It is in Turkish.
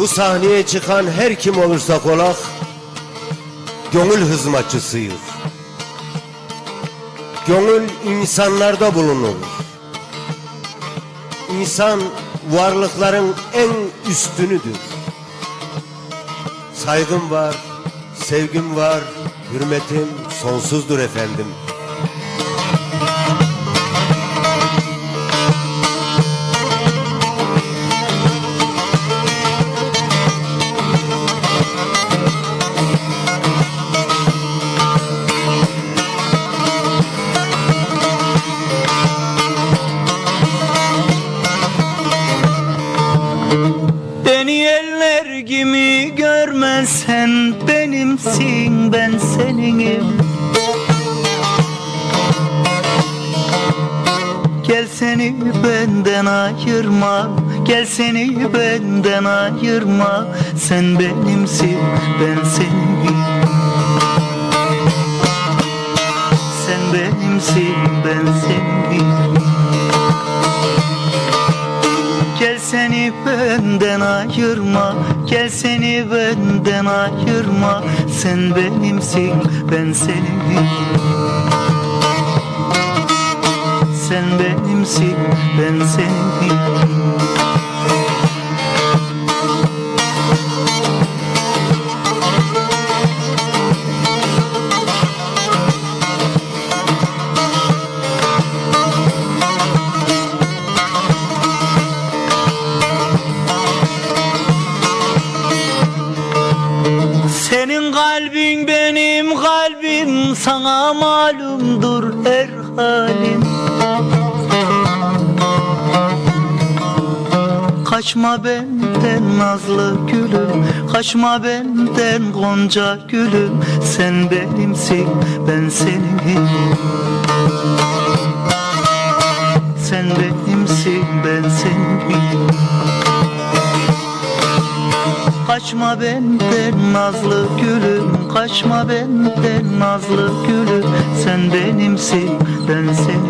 Bu sahneye çıkan her kim olursa kolak Gönül hizmetçisiyiz Gönül insanlarda bulunur. İnsan varlıkların en üstünüdür. Saygım var, sevgim var, hürmetim sonsuzdur efendim Beni eller gibi görmezsen benimsin ben seninim. Gel seni benden ayırma Gel seni benden ayırma. Sen benimsin ben seninim. Sen benimsin ben seninim seni benden ayırma. Gel seni benden ayırma. Sen benimsin ben senin. Sen benimsin ben senin kalbin benim kalbim Sana malumdur her halim Kaçma benden nazlı gülüm Kaçma benden gonca gülüm. Sen benimsin ben seninim Kaçma benden nazlı gülüm Kaçma benden nazlı gülüm. Sen benimsin ben seninim